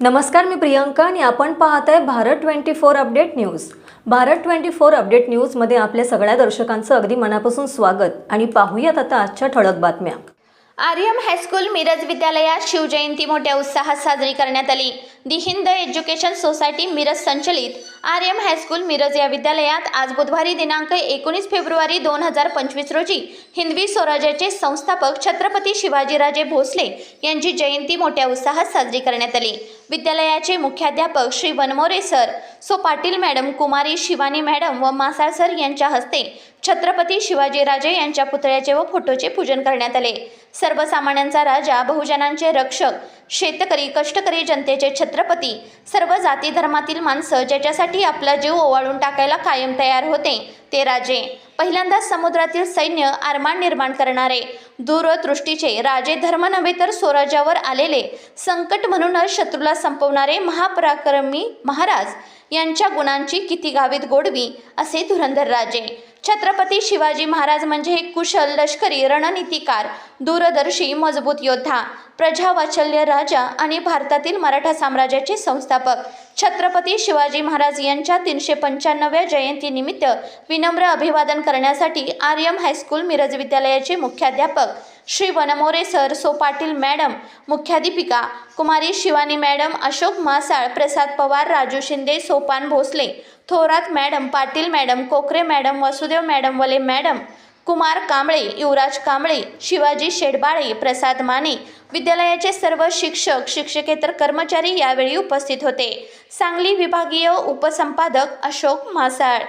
नमस्कार मी प्रियंका आणि आपण पाहत आहे Bharat twenty four update news. Bharat twenty four update न्यूजमध्ये आपल्या सगळ्या दर्शकांचं अगदी मनापासून स्वागत आणि पाहूयात आता आजच्या ठळक बातम्या. आर्यम हायस्कूल मिरज विद्यालयात शिवजयंती मोठ्या उत्साहात साजरी करण्यात आली. The Hind education society Miraj संचलित आर्यम हायस्कूल मिरज या विद्यालयात आज बुधवारी दिनांक एकोणीस फेब्रुवारी दोन हजार पंचवीस रोजी हिंदवी स्वराज्याचे संस्थापक छत्रपती शिवाजीराजे भोसले यांची जयंती मोठ्या उत्साहात साजरी करण्यात आली. विद्यालयाचे मुख्याध्यापक श्री वनमोरे सर सो पाटील मॅडम कुमारी शिवानी मॅडम व मासाळ सर यांच्या हस्ते छत्रपती शिवाजीराजे यांच्या पुतळ्याचे व फोटोचे पूजन करण्यात आले. सर्वसामान्यांचा राजा बहुजनांचे रक्षक शेतकरी कष्टकरी जनतेचे छत्रपती सर्व जाती धर्मातील माणसं ज्याच्यासाठी आपला जीव ओवाळून टाकायला कायम तयार होते ते राजे. पहिल्यांदा समुद्रातील सैन्य आरमान निर्माण करणारे दूरदृष्टीचे राजे धर्म नव्हे तर स्वराज्यावर आलेले संकट म्हणूनच शत्रूला संपवणारे महापराक्रमी महाराज यांच्या गुणांची किती गावीत गोडवी असे धुरंधर राजे. छत्रपती शिवाजी महाराज म्हणजे एक कुशल लष्करी रणनीतिकार दूरदर्शी मजबूत योद्धा प्रजावाचल्य राजा आणि भारतातील मराठा साम्राज्याचे संस्थापक. छत्रपती शिवाजी महाराज यांच्या तीनशे पंच्याण्णव्या जयंतीनिमित्त विनम्र अभिवादन करण्यासाठी आर्यम हायस्कूल मिरज विद्यालयाचे मुख्याध्यापक श्री वनमोरे सर सो पाटील मॅडम मुख्याधिपिका कुमारी Shivani madam Ashok Masal Prasad Pawar Raju Shinde Sopan Bhosale Thorat madam Patil madam Kokare madam Vasudev madam Wale madam Kumar Kamble Yuvraj Kamble Shivaji Shedbale Prasad Mane विद्यालयाचे सर्व शिक्षक शिक्षकेतर कर्मचारी यावेळी उपस्थित होते. सांगली विभागीय उपसंपादक अशोक म्हासाळ